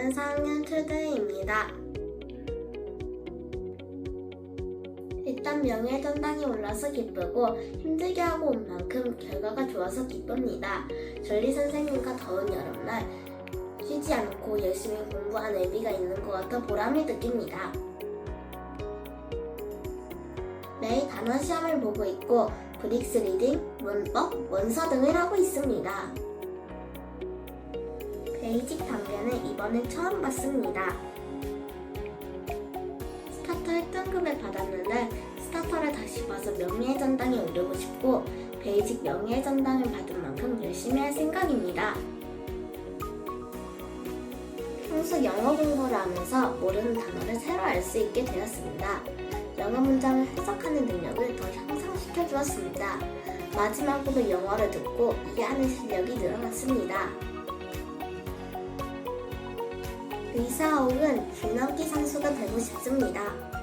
저는 4학년 최대입니다. 일단 명예 전당에 올라서 기쁘고 힘들게 하고 온 만큼 결과가 좋아서 기쁩니다. 전리 선생님과 더운 여름날 쉬지 않고 열심히 공부한 의미가 있는 것 같아 보람을 느낍니다. 매일 단어 시험을 보고 있고 브릭스 리딩, 문법, 원서 등을 하고 있습니다. 베이직 단계는 이번에 처음 봤습니다. 스타터 1등급을 받았는데 스타터를 다시 봐서 명예의 전당에 오르고 싶고 베이직 명예의 전당을 받은 만큼 열심히 할 생각입니다. 평소 영어 공부를 하면서 모르는 단어를 새로 알 수 있게 되었습니다. 영어 문장을 해석하는 능력을 더 향상시켜 주었습니다. 마지막으로 영어를 듣고 이해하는 실력이 늘어났습니다. 혹은 줄넘기 선수가 되고 싶습니다.